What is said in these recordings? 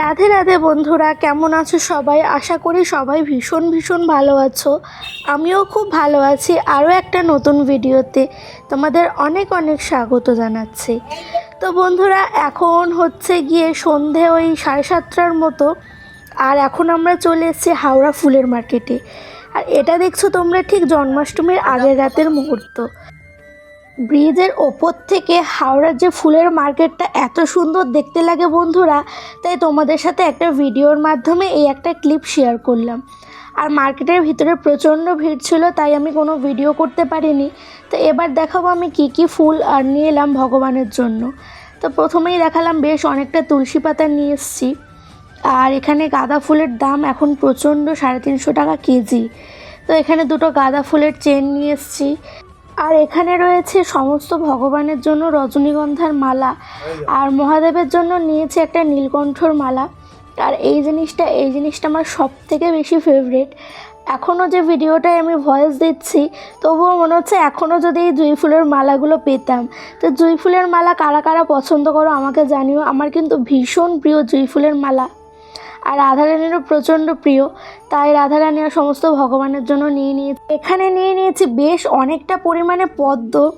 রাধে রাধে বন্ধুরা, কেমন আছো সবাই? আশা করি সবাই ভীষণ ভীষণ ভালো আছো। আমিও খুব ভালো আছি আরও একটা নতুন ভিডিওতে তোমাদের অনেক অনেক স্বাগত জানাচ্ছি। তো বন্ধুরা, এখন হচ্ছে গিয়ে সন্ধে ওই সাড়ে সাতটার মতো, আর এখন আমরা চলে এসেছি হাওড়া ফুলের মার্কেটে। আর এটা দেখছ তোমরা ঠিক জন্মাষ্টমীর আগের রাতের মুহূর্ত। ব্রিজের ওপর থেকে হাওড়ার যে ফুলের মার্কেটটা এত সুন্দর দেখতে লাগে বন্ধুরা, তাই তোমাদের সাথে একটা ভিডিওর মাধ্যমে এই একটা ক্লিপ শেয়ার করলাম। আর মার্কেটের ভিতরে প্রচণ্ড ভিড় ছিল, তাই আমি কোনো ভিডিও করতে পারিনি। তো এবার দেখাবো আমি কি কি ফুল আর নিয়ে এলাম ভগবানের জন্য। তো প্রথমেই দেখালাম বেশ অনেকটা তুলসী পাতা নিয়ে এসেছি। আর এখানে গাঁদা ফুলের দাম এখন প্রচণ্ড সাড়ে তিনশো টাকা কেজি। তো এখানে দুটো গাঁদা ফুলের চেন নিয়ে এসেছি। আর এখানে রয়েছে সমস্ত ভগবানের জন্য রজনীগন্ধার মালা। আর মহাদেবের জন্য নিয়েছে একটা নীলকণ্ঠর মালা। আর এই জিনিসটা এই জিনিসটা আমার সব থেকে বেশি ফেভারিট এখনও যে ভিডিওটায় আমি ভয়েস দিচ্ছি, তবুও মনে হচ্ছে এখনও যদি এই জুঁই ফুলের মালাগুলো পেতাম। তো জুঁই ফুলের মালা কারা কারা পছন্দ করো আমাকে জানিও। আমার কিন্তু ভীষণ প্রিয় জুঁই ফুলের মালা। আর রাধারানীরও প্রচণ্ড প্রিয়, তাই রাধারানী আর সমস্ত ভগবানের জন্য নিয়ে নিয়েছি। এখানে নিয়ে নিয়েছি বেশ অনেকটা পরিমাণে পদ্ম।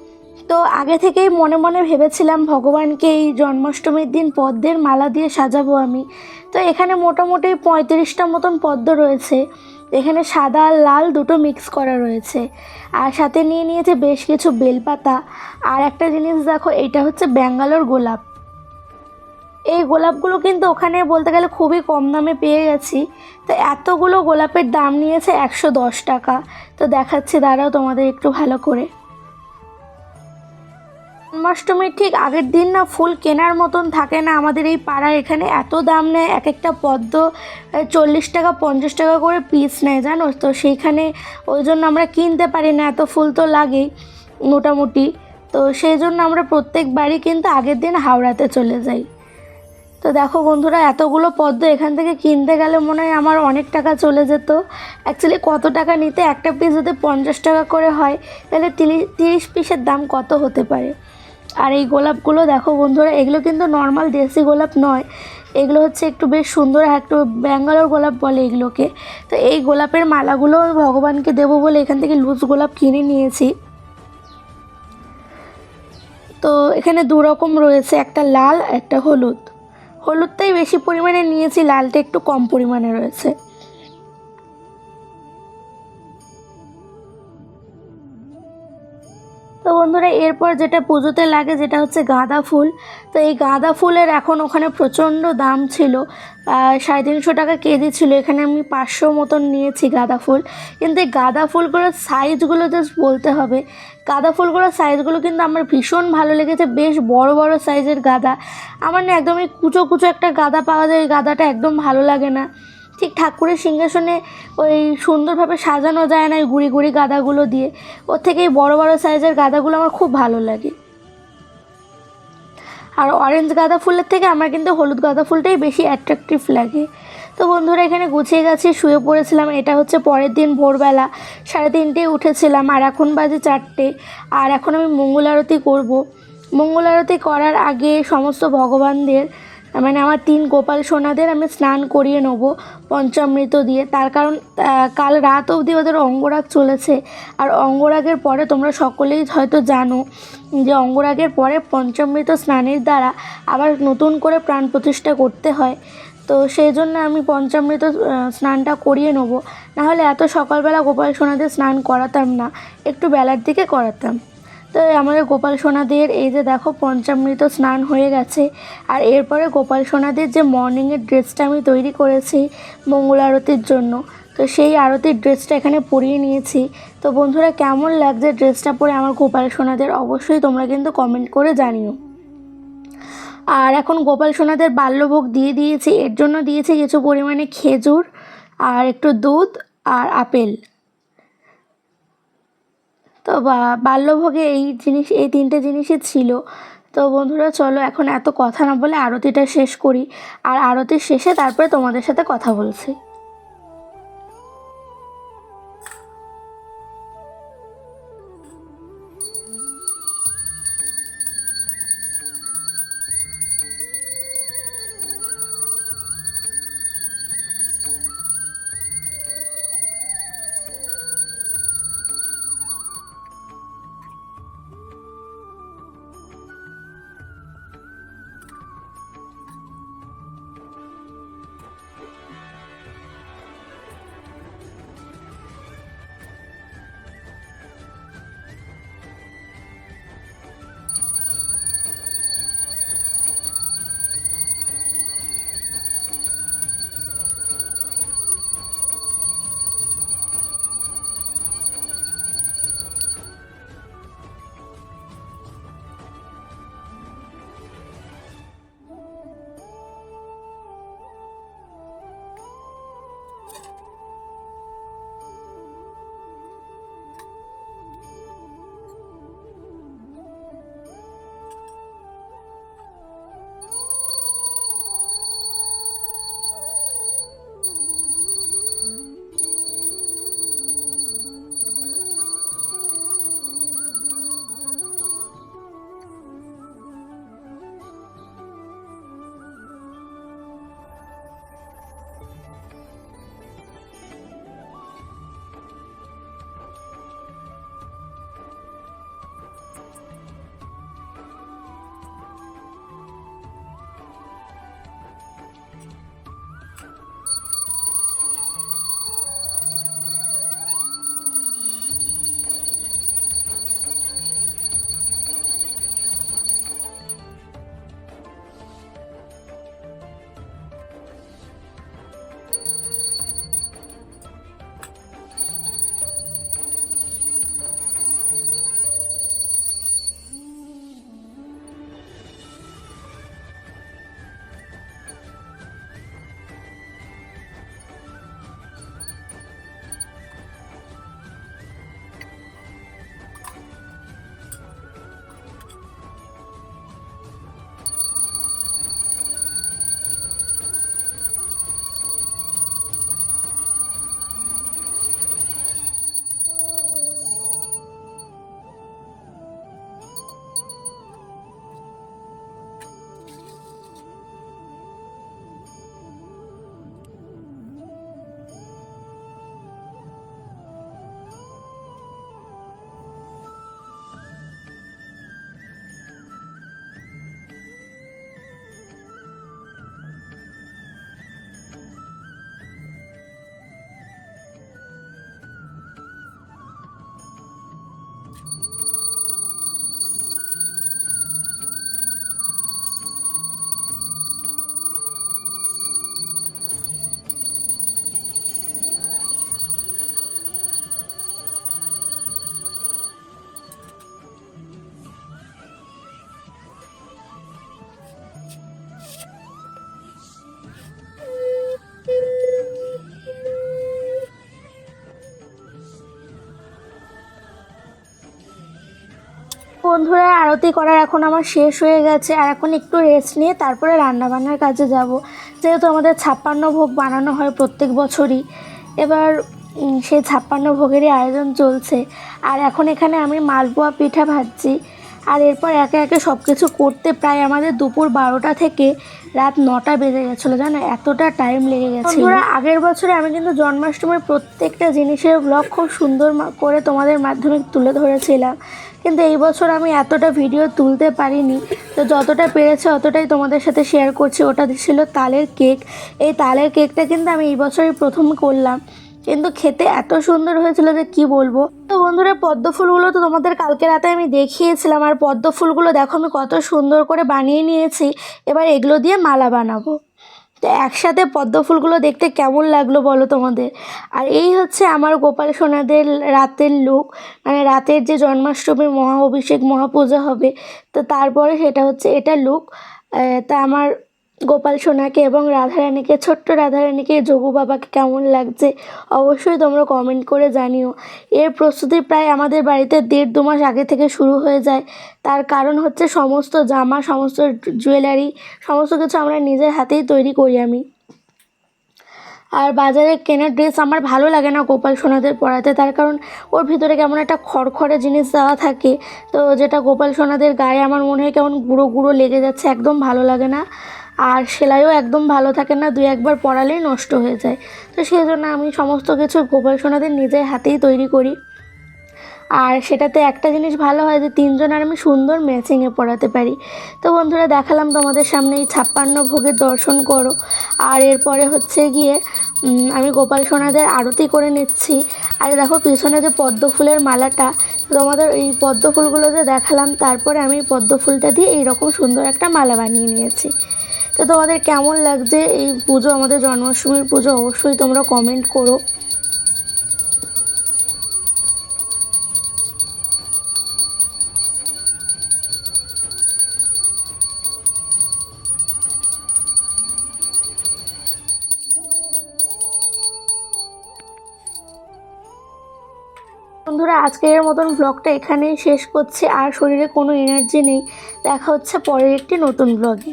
তো আগে থেকেই মনে মনে ভেবেছিলাম ভগবানকে এই জন্মাষ্টমীর দিন পদ্মের মালা দিয়ে সাজাবো আমি। তো এখানে মোটামুটি পঁয়ত্রিশটা মতন পদ্ম রয়েছে। এখানে সাদা আর লাল দুটো মিক্স করা রয়েছে। আর সাথে নিয়ে নিয়েছে বেশ কিছু বেলপাতা। আর একটা জিনিস দেখো, এটা হচ্ছে ব্যাঙ্গালোর গোলাপ। এই গোলাপগুলো কিন্তু ওখানে বলতে গেলে খুবই কম দামে পেয়ে গেছি। তো এতগুলো গোলাপের দাম নিয়েছে একশো দশ টাকা। তো দেখাচ্ছি, দাঁড়াও তোমাদের একটু ভালো করে। জন্মাষ্টমীর ঠিক আগের দিন না ফুল কেনার মতন থাকে না। আমাদের এই পাড়ার এখানে এত দাম নেয়, এক একটা পদ্ম চল্লিশ টাকা, পঞ্চাশ টাকা করে পিস নেয়, জানো? তো সেইখানে ওই জন্য আমরা কিনতে পারি না, এত ফুল তো লাগেই মোটামুটি। তো সেই জন্য আমরা প্রত্যেকবারই কিন্তু আগের দিন হাওড়াতে চলে যাই। তো দেখো বন্ধুরা, এতগুলো পদ্ম এখান থেকে কিনতে গেলে মনে হয় আমার অনেক টাকা চলে যেত। অ্যাকচুয়ালি কত টাকা নিতে একটা পিস যদি পঞ্চাশ টাকা করে হয়, তাহলে তিরিশ পিসের দাম কত হতে পারে? আর এই গোলাপগুলো দেখো বন্ধুরা, এগুলো কিন্তু নর্মাল দেশি গোলাপ নয়। এগুলো হচ্ছে একটু বেশ সুন্দর আর একটু ব্যাঙ্গালোর গোলাপ বলে এগুলোকে। তো এই গোলাপের মালাগুলো ভগবানকে দেবো বলে এখান থেকে লুজ গোলাপ কিনে নিয়েছি। তো এখানে দু রকম রয়েছে, একটা লাল, একটা হলুদ। হলুদটাই বেশি পরিমাণে নিয়েছি লালটা একটু কম পরিমাণে রয়েছে। তো বন্ধুরা, এরপর যেটা পুজোতে লাগে যেটা হচ্ছে গাঁদা ফুল। তো এই গাঁদা ফুলের এখন ওখানে প্রচণ্ড দাম ছিল। সাড়ে তিনশো টাকা কেজি ছিল। এখানে আমি পাঁচশো মতন নিয়েছি গাঁদা ফুল। কিন্তু এই গাঁদা ফুলগুলোর সাইজগুলো জাস্ট বলতে হবে। গাঁদা ফুলগুলোর সাইজগুলো কিন্তু আমার ভীষণ ভালো লেগেছে। বেশ বড় বড় সাইজের গাঁদা। আমার না একদমই কুচো কুচো একটা গাঁদা পাওয়া যায়। ওই গাঁদাটা একদম ভালো লাগে না। ঠিক ঠাকুরের সিংহাসনে ওই সুন্দরভাবে সাজানো যায় না, ওই গুড়ি গুড়ি গাঁদাগুলো দিয়ে। ওর থেকে এই বড় বড় সাইজের গাঁদাগুলো আমার খুব ভালো লাগে। আর অরেঞ্জ গাঁদা ফুলের থেকে আমার কিন্তু হলুদ গাঁদা ফুলটাই বেশি অ্যাট্রাকটিভ লাগে। তো বন্ধুরা, এখানে গুছিয়ে গেছি শুয়ে পড়েছিলাম। এটা হচ্ছে পরের দিন ভোরবেলা। সাড়ে তিনটেয় উঠেছিলাম আর এখন বাজে চারটে। আর এখন আমি মঙ্গল আরতি করব। মঙ্গল আরতি করার আগে সমস্ত ভগবানদের মানে আমার তিন গোপাল সোনাদের আমি স্নান করিয়ে নেব পঞ্চামৃত দিয়ে। তার কারণ কাল রাত অবধি ওদের অঙ্গরাগ চলেছে। আর অঙ্গরাগের পরে তোমরা সকলেই হয়তো জানো যে অঙ্গরাগের পরে পঞ্চামৃত স্নানের দ্বারা আবার নতুন করে প্রাণ প্রতিষ্ঠা করতে হয়। তো সেই জন্য আমি পঞ্চামৃত স্নানটা করিয়ে নেব। নাহলে এত সকালবেলা গোপাল সোনাদের স্নান করাতাম না, একটু বেলার দিকে করাতাম। তো আমাদের গোপাল সোনাদের এই যে দেখো পঞ্চামৃত স্নান হয়ে গেছে। আর এরপরে গোপাল সোনাদের যে মর্নিংয়ের ড্রেসটা আমি তৈরি করেছি মঙ্গল আরতির জন্য। তো সেই আরতির ড্রেসটা এখানে পরিয়ে নিয়েছি। তো বন্ধুরা, কেমন লাগছে ড্রেসটা পরে আমার গোপাল সোনাদের? অবশ্যই তোমরা কিন্তু কমেন্ট করে জানিও। আর এখন গোপাল সোনাদের বাল্যভোগ দিয়ে দিয়েছি। এর জন্য দিয়েছি কিছু পরিমাণে খেজুর আর একটু দুধ আর আপেল। তো বাল্যভোগে এই জিনিস, এই তিনটে জিনিসই ছিল। তো বন্ধুরা, চলো এখন এত কথা না বলে আরতিটা শেষ করি। আর আরতির শেষে তারপরে তোমাদের সাথে কথা বলছি। বন্ধুরা, আরতি করার এখন আমার শেষ হয়ে গেছে। আর এখন একটু রেস্ট নিয়ে তারপরে রান্নাবান্নার কাজে যাব। যেহেতু আমাদের ছাপ্পান্ন ভোগ বানানো হয় প্রত্যেক বছরই, এবার সেই ছাপ্পান্ন ভোগেরই আয়োজন চলছে। আর এখন এখানে আমি মালপোয়া পিঠা ভাজছি। আর এরপর একে একে সব কিছু করতে প্রায় আমাদের দুপুর বারোটা থেকে রাত নটা বেজে গেছিল, জানো? এতটা টাইম লেগে গেছে আগের বছরে আমি কিন্তু জন্মাষ্টমীর প্রত্যেকটা জিনিসের ব্লগ খুব সুন্দর করে তোমাদের মাধ্যমে তুলে ধরেছিলাম। কিন্তু এই বছর আমি এতটা ভিডিও তুলতে পারিনি। তো যতটা পেরেছে অতটাই তোমাদের সাথে শেয়ার করছি। ওটা ছিল তালের কেক এই তালের কেকটা কিন্তু আমি এই বছরই প্রথম করলাম। কিন্তু খেতে এত সুন্দর হয়েছিল যে কি বলব? তো বন্ধুরা, পদ্ম ফুলগুলো তো তোমাদের কালকে রাতে আমি দেখিয়েছিলাম। আর পদ্ম ফুলগুলো দেখো আমি কত সুন্দর করে বানিয়ে নিয়েছি। এবার এগুলো দিয়ে মালা বানাবো। তো একসাথে পদ্ম ফুলগুলো দেখতে কেমন লাগল বলো তোমাদের? আর এই হচ্ছে আমার গোপাল সোনাদের রাতের লুক। মানে রাতের যে জন্মাষ্টমী মহা অভিষেক মহাপূজা হবে, তো তারপরে সেটা হচ্ছে এটা লুক। তা আমার গোপাল সোনাকে এবং রাধারানীকে, ছোট্ট রাধারানীকে, যোগু বাবাকে কেমন লাগছে অবশ্যই তোমরা কমেন্ট করে জানিও। এর প্রস্তুতি প্রায় আমাদের বাড়িতে দেড় দু মাস আগে থেকে শুরু হয়ে যায়। তার কারণ হচ্ছে সমস্ত জামা, সমস্ত জুয়েলারি সমস্ত কিছু আমরা নিজের হাতেই তৈরি করি আমি। আর বাজারে কেনা ড্রেস আমার ভালো লাগে না গোপাল সোনাদের পরাতে। তার কারণ ওর ভিতরে কেমন একটা খড়খড়ে জিনিস দেওয়া থাকে। তো যেটা গোপাল সোনাদের গায়ে আমার মনে হয় কেমন গুঁড়ো গুঁড়ো লেগে যাচ্ছে, একদম ভালো লাগে না। আর সেলাইও একদম ভালো থাকে না, দুই একবার পরালেই নষ্ট হয়ে যায়। তো সেই জন্য আমি সমস্ত কিছু গোপাল সোনাদের নিজের হাতেই তৈরি করি। আর সেটাতে একটা জিনিস ভালো হয় যে তিনজন আর আমি সুন্দর ম্যাচিংয়ে পড়াতে পারি। তো বন্ধুরা, দেখালাম তোমাদের সামনে এই ছাপ্পান্ন ভোগের দর্শন করো। আর এরপরে হচ্ছে গিয়ে আমি গোপাল সোনাদের আরতি করে নিচ্ছি। আর দেখো, পিছনে যে পদ্ম ফুলের মালাটা, তোমাদের এই পদ্ম ফুলগুলো যে দেখালাম, তারপরে আমি পদ্ম ফুলটা দিয়ে এইরকম সুন্দর একটা মালা বানিয়ে নিয়েছি। তো তোমাদের কেমন লাগছে এই পুজো, আমাদের জন্মাষ্টমীর পুজো? অবশ্যই তোমরা কমেন্ট করো। বন্ধুরা, আজকের মতন ব্লগটা এখানেই শেষ করছি। আর শরীরে কোনো এনার্জি নেই। দেখা হচ্ছে পরের একটি নতুন ব্লগে